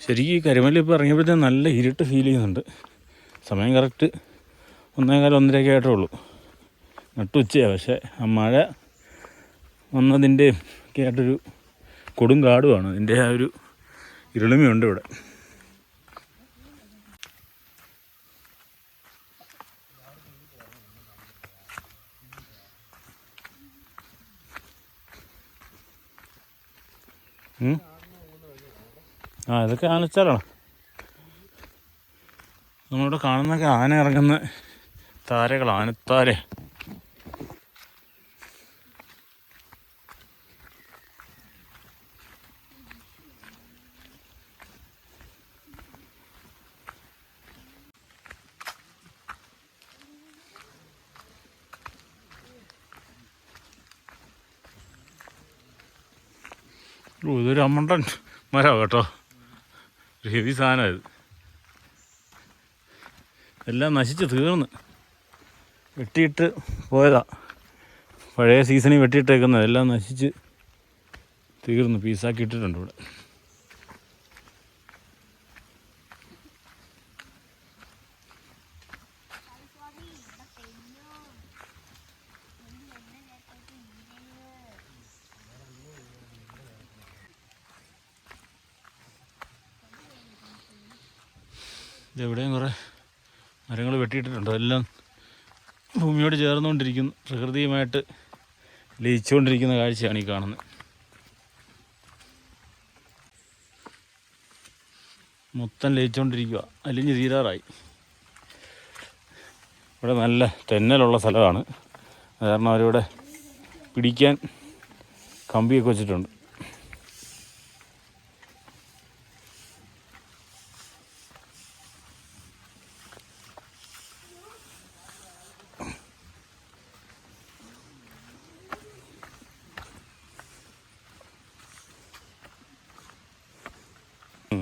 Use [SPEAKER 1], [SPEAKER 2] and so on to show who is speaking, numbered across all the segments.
[SPEAKER 1] ശരിക്കും കരിമല ഇപ്പോൾ ഇറങ്ങിയപ്പോഴത്തേക്കും നല്ല ഇരുട്ട് ഫീൽ ചെയ്യുന്നുണ്ട്. സമയം കറക്റ്റ് ഒന്നേകാലം ഒന്നരയൊക്കെ ആയിട്ടേ ഉള്ളൂ നട്ടുച്ചയാണ് പക്ഷേ ആ മഴ വന്നതിന്റെ ഒക്കെ ആയിട്ടൊരു കൊടും കാടുമാണ് അതിന്റെ ആ ഒരു ഇരുളിമയുണ്ട് ഇവിടെ? ആ ഇതൊക്കെ ആനച്ചാലാണ്. നമ്മളിവിടെ കാണുന്നൊക്കെ ആന ഇറങ്ങുന്ന താരകൾ ആനത്താര ഇതൊരു അമ്മണ്ടൻ മരം കേട്ടോ. ഹെവി സാധനമാണ് ഇത്. എല്ലാം നശിച്ച് തീർന്ന്. വെട്ടിയിട്ട് പോയതാ. പഴയ സീസണിൽ വെട്ടിയിട്ടേക്കുന്നത്. എല്ലാം നശിച്ച് തീർന്നു. പീസാക്കി ഇട്ടിട്ടുണ്ട് ഇവിടെ. ഇതെവിടെയും കുറേ മരങ്ങൾ വെട്ടിയിട്ടിട്ടുണ്ട്. അതെല്ലാം ഭൂമിയോട് ചേർന്നുകൊണ്ടിരിക്കുന്നു. പ്രകൃതിയുമായിട്ട് ലയിച്ചുകൊണ്ടിരിക്കുന്ന കാഴ്ചയാണ് ഈ കാണുന്നത്. മൊത്തം ലയിച്ചുകൊണ്ടിരിക്കുക അലിഞ്ഞ് തീരാറായി. ഇവിടെ നല്ല തെന്നലുള്ള സ്ഥലമാണ്. കാരണം അവരിവിടെ പിടിക്കാൻ കമ്പിയൊക്കെ വെച്ചിട്ടുണ്ട്.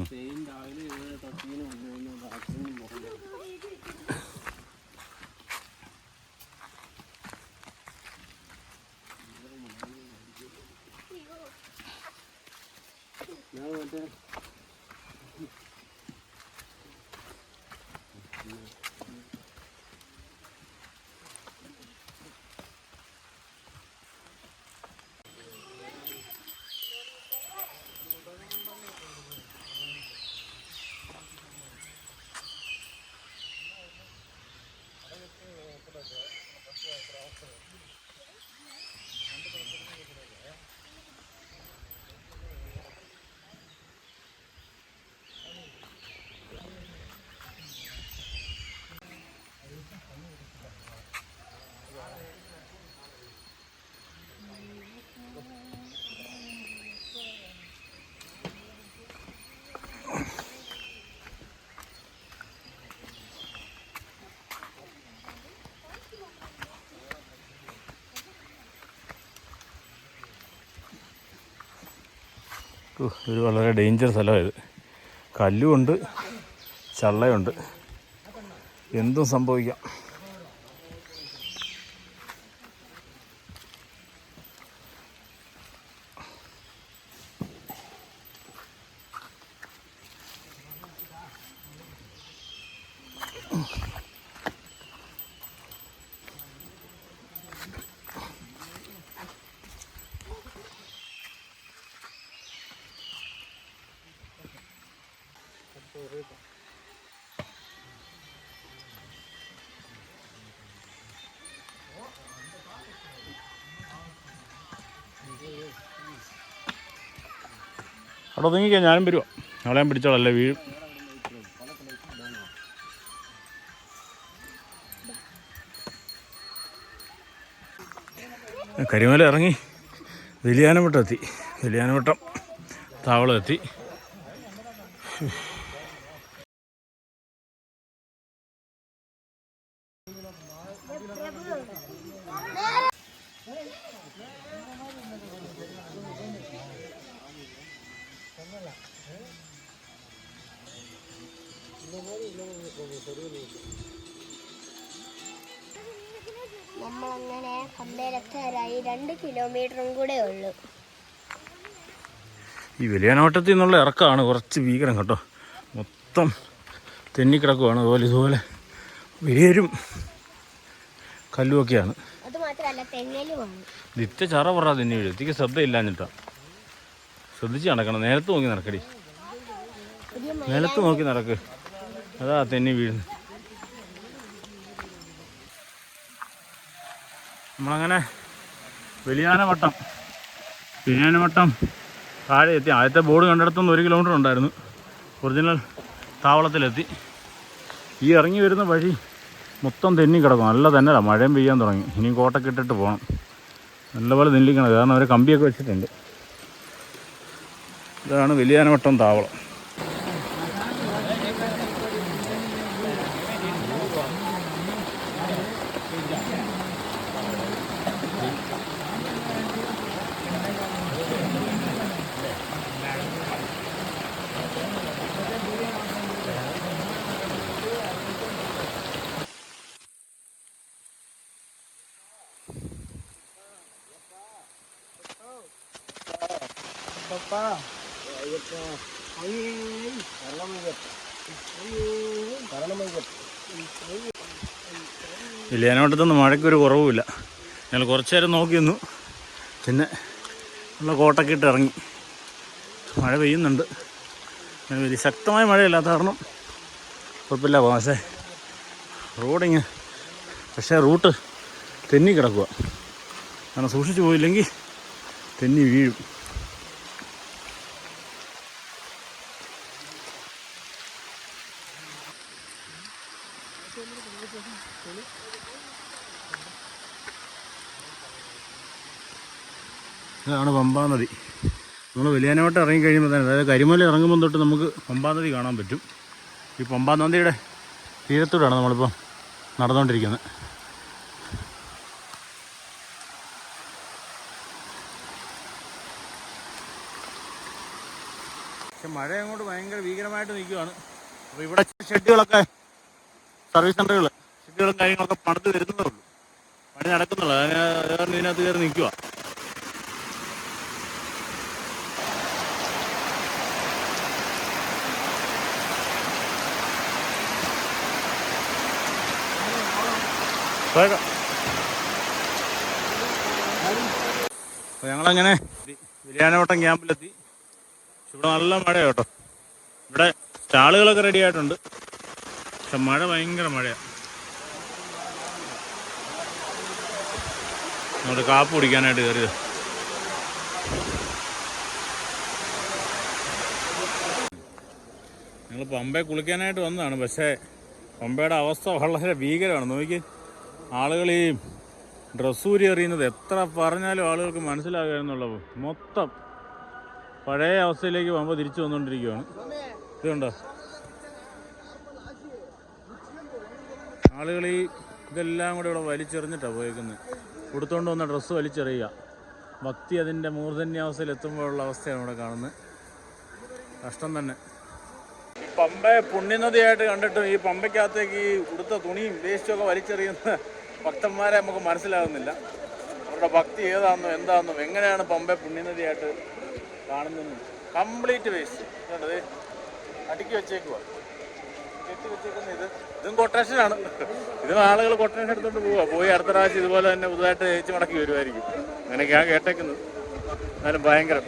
[SPEAKER 1] Sintai. ഒരു വളരെ ഡേഞ്ചർ സ്ഥലമാണ് ഇത്. കല്ലുമുണ്ട് ചള്ളയുണ്ട്. എന്തും സംഭവിക്കാം. അവിടെ ഒതുങ്ങിക്കാൻ ഞാനും വരുവാ. അവളെയും പിടിച്ചോളല്ലേ വീഴും. കരിമല ഇറങ്ങി. വലിയാനവട്ടം എത്തി. വലിയാനവട്ടം താവളം എത്തി
[SPEAKER 2] നമ്മളങ്ങനെ പമ്പയിലെത്താറായി രണ്ട് കിലോമീറ്ററും കൂടെ ഉള്ളു.
[SPEAKER 1] ഈ വലിയനോട്ടത്തിൽ നിന്നുള്ള ഇറക്കമാണ് കുറച്ച് ഭീകരം കേട്ടോ. മൊത്തം തെന്നിക്കിടക്കുവാണ്. അതുപോലെ ഇതുപോലെ വേരും കല്ലുമൊക്കെയാണ്. നിത്യ ചറ പറ തന്നെ വീഴും എത്തിക്ക് ശ്രദ്ധയില്ലാഞ്ഞിട്ടാ. ശ്രദ്ധിച്ച് നടക്കണം. നേരത്ത് നോക്കി നടക്കടി. നിലത്ത് നോക്കി നടക്ക്. അതാ തെന്നി വീഴുന്നു. നമ്മളങ്ങനെ വലിയാനവട്ടം വലിയാനവട്ടം താഴെ എത്തി. ആദ്യത്തെ ബോർഡ് കണ്ടിടത്തുനിന്ന് ഒരു കിലോമീറ്റർ ഉണ്ടായിരുന്നു. ഒറിജിനൽ താവളത്തിലെത്തി. ഈ ഇറങ്ങി വരുന്ന വഴി മൊത്തം തെന്നി കിടക്കും. നല്ല തന്നെയല്ല മഴയും പെയ്യാൻ തുടങ്ങി. ഇനിയും കോട്ടൊക്കെ ഇട്ടിട്ട് പോകണം നല്ലപോലെ നെല്ലിക്കണം കാരണം അവർ കമ്പിയൊക്കെ വെച്ചിട്ടുണ്ട്. ഇതാണ് വലിയാനവട്ടം താവളം. ഇല്ലേനോട്ടത്തൊന്നും മഴയ്ക്കൊരു കുറവുമില്ല. ഞങ്ങൾ കുറച്ച് നേരം നോക്കി നിന്നു പിന്നെ ഉള്ള കോട്ടൊക്കെ ഇട്ട് ഇറങ്ങി. മഴ പെയ്യുന്നുണ്ട്. വലിയ ശക്തമായ മഴയില്ലാത്ത കാരണം കുഴപ്പമില്ല പോകാം പക്ഷേ റോഡിങ് പക്ഷേ റൂട്ട് തെന്നി കിടക്കുക കാരണം സൂക്ഷിച്ചു പോയില്ലെങ്കിൽ തെന്നി വീഴും. ഇതാണ് പമ്പാ നദി നമ്മൾ വലിയാനോട്ട് ഇറങ്ങി കഴിയുമ്പോൾ തന്നെ അതായത് കരിമല ഇറങ്ങുമ്പോൾ തൊട്ട് നമുക്ക് പമ്പാ നദി കാണാൻ പറ്റും. ഈ പമ്പാ നദിയുടെ തീരത്തൂടാണ് നമ്മളിപ്പോൾ നടന്നുകൊണ്ടിരിക്കുന്നത് പക്ഷെ മഴ അങ്ങോട്ട് ഭയങ്കര ഭീകരമായിട്ട് നിൽക്കുകയാണ് അപ്പോൾ ഇവിടെ ഷെഡുകളൊക്കെ സർവീസ് സെന്ററുകൾ ഷെഡുകളും കാര്യങ്ങളൊക്കെ പണിത് വരുന്നതേ ഉള്ളൂ. പണി നടക്കുന്നുള്ളൂ. അതിന് ഇതിനകത്ത് കയറി നിൽക്കുക ഞങ്ങളങ്ങനെ വിരിയാനോട്ടം ക്യാമ്പിലെത്തി. ഇവിടെ നല്ല മഴയാട്ടോ കേട്ടോ. ഇവിടെ സ്റ്റാളുകളൊക്കെ റെഡി ആയിട്ടുണ്ട്. പക്ഷെ മഴ ഭയങ്കര മഴയാണ് നമ്മൾ കാപ്പ് കുടിക്കാനായിട്ട് കയറിയത്. ഞങ്ങൾ പമ്പയെ കുളിക്കാനായിട്ട് വന്നതാണ്. പക്ഷേ പമ്പയുടെ അവസ്ഥ വളരെ ഭീകരമാണ്. നോക്കി ആളുകൾ ഈ ഡ്രസ്സൂരി എറിയുന്നത് എത്ര പറഞ്ഞാലും ആളുകൾക്ക് മനസ്സിലാകുക എന്നുള്ളത് മൊത്തം പഴയ അവസ്ഥയിലേക്ക് പമ്പ തിരിച്ചു വന്നുകൊണ്ടിരിക്കുകയാണ് ഇതുണ്ടോ? ആളുകൾ ഈ ഇതെല്ലാം കൂടെ ഇവിടെ വലിച്ചെറിഞ്ഞിട്ടാണ് പോയേക്കുന്നത് കൊടുത്തോണ്ട് വന്ന ഡ്രസ്സ് വലിച്ചെറിയുക. ഭക്തി അതിന്റെ മൂർധന്യാവസ്ഥയിൽ എത്തുമ്പോഴുള്ള അവസ്ഥയാണ് ഇവിടെ കാണുന്നത് കഷ്ടം തന്നെ. പമ്പയെ പുണ്യനദിയായിട്ട് കണ്ടിട്ടും ഈ പമ്പയ്ക്കകത്തേക്ക് ഈ ഉടുത്ത തുണിയും വേസ്റ്റും ഒക്കെ വലിച്ചെറിയുന്ന ഭക്തന്മാരെ നമുക്ക് മനസ്സിലാകുന്നില്ല അവരുടെ ഭക്തി ഏതാണെന്നോ എന്താണെന്നോ എങ്ങനെയാണ് പമ്പയെ പുണ്യനദിയായിട്ട് കാണുന്നതെന്നും. Complete waste. കണ്ടത് അടുക്കി വെച്ചേക്കുക ഇത്. ഇതും കൊട്ടേഷനാണ് ഇതും ആളുകൾ കൊട്ടേഷൻ എടുത്തോണ്ട് പോവാ. പോയി അടുത്ത പ്രാവശ്യം ഇതുപോലെ തന്നെ പുതുതായിട്ട് ഏച്ചു മടക്കി വരുമായിരിക്കും അങ്ങനെയൊക്കെയാണ് കേട്ടേക്കുന്നത്. എന്നാലും ഭയങ്കരം.